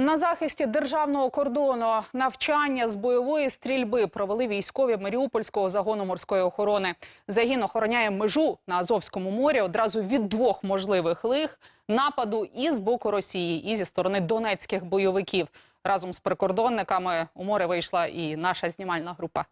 На захисті державного кордону навчання з бойової стрільби провели військові Маріупольського загону морської охорони. Загін охороняє межу на Азовському морі одразу від двох можливих лих нападу і з боку Росії, і зі сторони донецьких бойовиків. Разом з прикордонниками у море вийшла і наша знімальна група.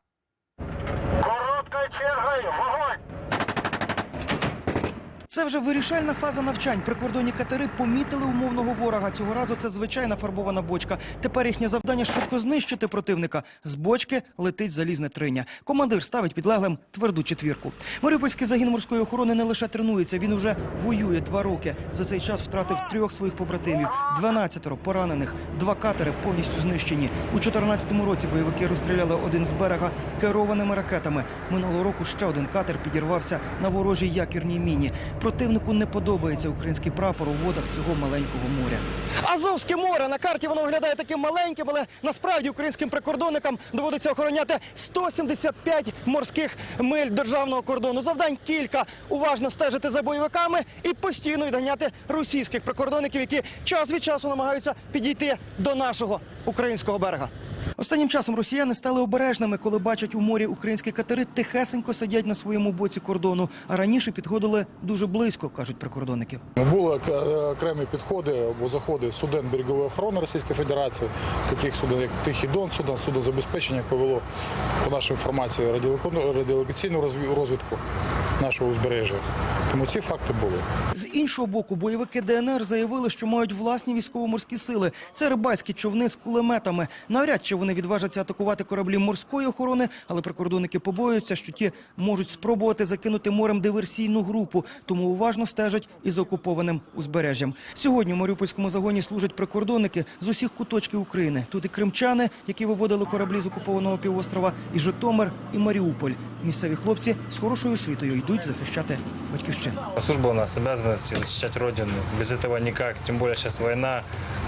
Це вже вирішальна фаза навчань. Прикордонні катери помітили умовного ворога. Цього разу це звичайна фарбована бочка. Тепер їхнє завдання швидко знищити противника. З бочки летить залізне триня. Командир ставить підлеглим тверду четвірку. Маріупольський загін морської охорони не лише тренується, він уже воює два роки. За цей час втратив трьох своїх побратимів, 12 поранених, два катери повністю знищені. У 2014 році бойовики розстріляли один з берега керованими ракетами. Минулого року ще один катер підірвався на ворожій якірній міні. Противнику не подобається український прапор у водах цього маленького моря. Азовське море на карті воно виглядає таким маленьким, але насправді українським прикордонникам доводиться охороняти 175 морських миль державного кордону. Завдань кілька уважно стежити за бойовиками і постійно відганяти російських прикордонників, які час від часу намагаються підійти до нашого українського берега. Останнім часом росіяни стали обережними, коли бачать у морі українські катери тихесенько сидять на своєму боці кордону, а раніше підходили дуже близько, кажуть прикордонники. Були окремі підходи або заходи суден берегової охорони Російської Федерації, таких суден, як Тихий Дон, суден судозабезпечення, яке вело по нашій інформації радіолокаційну- радіолокаційну розві- розвідку нашого узбережжя. Тому ці факти були. З іншого боку, бойовики ДНР заявили, що мають власні військово-морські сили. Це рибальські човни з кулеметами. Навряд чи вони відважаться атакувати кораблі морської охорони, але прикордонники побоюються, що ті можуть спробувати закинути морем диверсійну групу, тому уважно стежать і за окупованим узбережжям. Сьогодні у Маріупольському загоні служать прикордонники з усіх куточків України. Тут і кримчани, які виводили кораблі з окупованого півострова, і Житомир, і Маріуполь. Місцеві хлопці з хорошою освітою йдуть захищати батьківщину. Служба у нас обязанности защищать Родину. Без этого никак. Тем более сейчас война.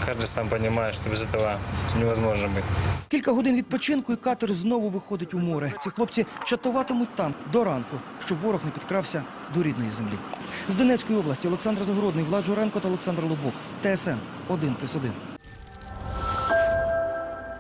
Каждый сам понимает, что без этого невозможно быть. Кілька годин відпочинку і катер знову виходить у море. Ці хлопці чатуватимуть там до ранку, щоб ворог не підкрався до рідної землі. З Донецької області Олександр Загородний, Влад Журенко та Олександр Лобок. ТСН 1+,1.